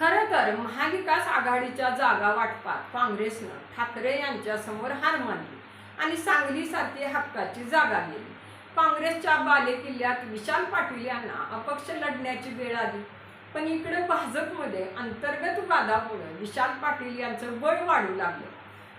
खरं तर महाविकास आघाडीच्या जागा वाटपात काँग्रेसनं ठाकरे यांच्यासमोर हार मानली आणि सांगलीसारखी हक्काची जागा गेली काँग्रेसच्या बालेकिल्ल्यात विशाल पाटील यांना अपक्ष लढण्याची वेळ आली. पण इकडे भाजपमध्ये अंतर्गत वादामुळे विशाल पाटील यांचं बळ वाढू लागलं.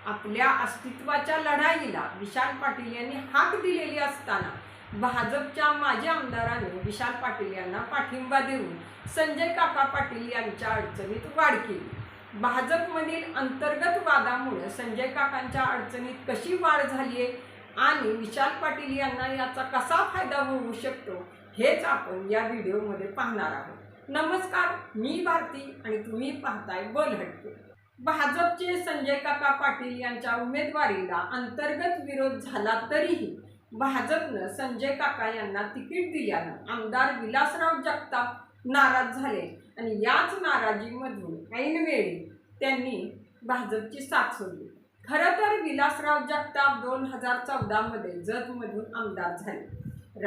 आपल्या अस्तित्वाच्या लढाईला विशाल पाटील यांनी हाक दिलेली असताना भाजपच्या माजी आमदाराने विशाल पाटील यांना पाठिंबा देऊन संजय काका पाटील यांच्या अडचणीत वाढ केली. भाजपमधील अंतर्गत वादामुळे संजय काकांच्या अडचणीत कशी वाढ झाली आहे आणि विशाल पाटील यांना याचा कसा फायदा होऊ शकतो हेच आपण या व्हिडिओमध्ये पाहणार आहोत. नमस्कार मी भारती आणि तुम्ही पाहताय बोल हटके भाजपचे संजय काका पाटील यांच्या उमेदवारीला अंतर्गत विरोध झाला तरीही भाजपनं संजय काका यांना तिकीट दिल्यानं आमदार विलासराव जगताप नाराज झाले. आणि याच नाराजीमधून ऐनवेळी त्यांनी भाजपची साथ सोडली. खरं तर विलासराव जगताप दोन हजार चौदामध्ये जतमधून आमदार झाले.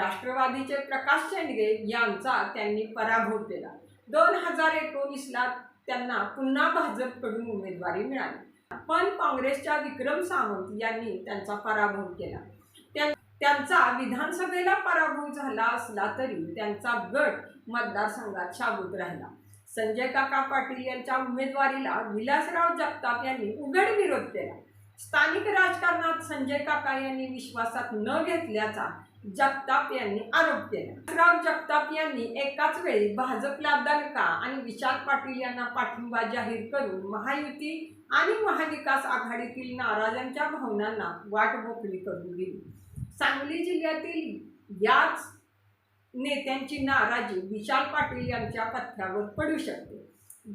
राष्ट्रवादीचे प्रकाश शेंडगे यांचा त्यांनी पराभव केला. दोन हजार एकोणीसला त्यांना पुन्हा भाजपकडून उमेदवारी मिळाली. पण काँग्रेसच्या विक्रम सावंत यांनी त्यांचा पराभव केला. त्या- त्यांचा विधानसभेला पराभव झाला असला तरी त्यांचा गट मतदारसंघात शाबूत राहिला. संजय काका पाटील यांच्या उमेदवारीला विलासराव जगताप यांनी उघड विरोध केला. स्थानिक राजकारणात संजय काका यांनी विश्वासात न घेतल्याचा जगताप यांनी आरोप केला. राव जगताप यांनी एकाच वेळी भाजपला दणका आणि विशाल पाटील यांना पाठिंबा जाहीर करून महायुती आणि महाविकास आघाडीतील नाराजांच्या भावनांना वाट मोकळी करून दिली. सांगली जिल्ह्यातील याच नेत्यांची नाराजी विशाल पाटील यांच्या पथ्यावर पडू शकते.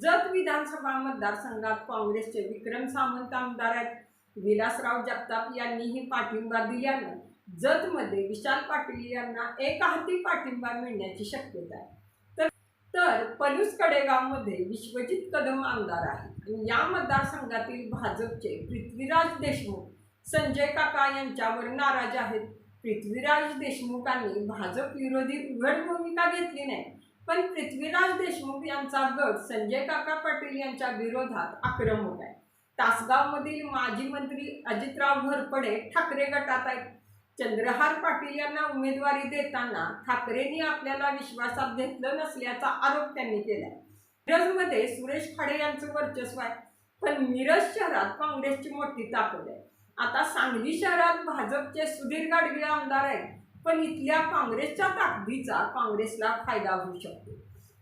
जत विधानसभा मतदारसंघात काँग्रेसचे विक्रम सामंत आमदार आहेत. विलासराव जगताप यांनीही पाठिंबा दिल्यानं जतमध्ये विशाल पाटील यांना एक हाती पाठिंबा मिळण्याची शक्यता आहे. तर तर पलूस कडेगावमध्ये विश्वजित कदम आमदार आहे आणि या मतदारसंघातील भाजपचे पृथ्वीराज देशमुख संजय काका यांच्यावर नाराज आहेत. पृथ्वीराज देशमुखांनी भाजप विरोधी उघड भूमिका घेतली नाही. पण पृथ्वीराज देशमुख यांचा गट संजय काका पाटील यांच्या विरोधात आक्रमक आहे. तासगावमधील माजी मंत्री अजितराव घरपडे ठाकरे गटात आहेत. चंद्रहार पाटील यांना उमेदवारी देताना ठाकरेंनी आपल्याला विश्वासात घेतलं नसल्याचा आरोप त्यांनी केला मिरजमध्ये सुरेश खाडे यांचं वर्चस्व आहे. पण मिरज शहरात काँग्रेसची मोठी ताकद आहे. आता सांगली शहरात भाजपचे सुधीर गाडगे आमदार आहेत. पण इथल्या काँग्रेसच्या ताकदीचा काँग्रेसला फायदा होऊ शकतो.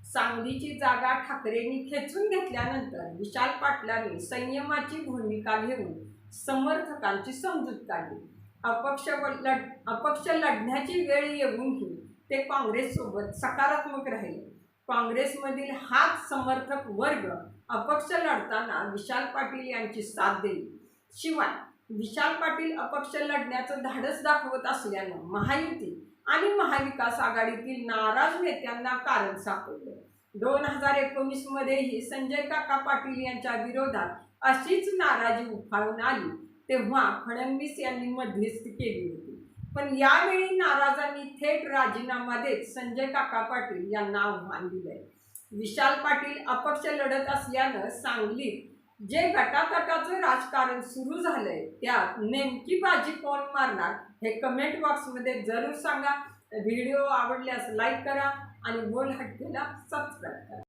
सांगलीची जागा ठाकरेंनी खेचून घेतल्यानंतर विशाल पाटलांनी संयमाची भूमिका घेऊन समर्थकांची समजूत काढली अपक्ष लढ अपक्ष लढण्याची वेळ येऊनही ते काँग्रेससोबत सकारात्मक राहिले. काँग्रेसमधील हाच समर्थक वर्ग अपक्ष लढताना विशाल पाटील यांची साथ देईल. शिवाय विशाल पाटील अपक्ष लढण्याचं धाडस दाखवत असल्यानं महायुती आणि महाविकास आघाडीतील नाराज नेत्यांना कारण सापडलं. दोन हजार एकोणीस मध्येही संजय काका पाटील यांच्या विरोधात अशीच नाराजी उफाळून आली तेव्हा फडणवीस यांनी मध्यस्थी केली होती. पण यावेळी नाराजांनी थेट राजीनामा देत संजय काका पाटील यांना आव्हान दिलंय. विशाल पाटील अपक्ष लढत असल्यानं सांगलीत जे गटातटाचं राजकारण सुरू झालंय त्यात नेमकी बाजी कोण मारणार हे कमेंट बॉक्समध्ये जरूर सांगा. व्हिडिओ आवडल्यास लाईक करा आणि बोल हटकेला सबस्क्राईब करा.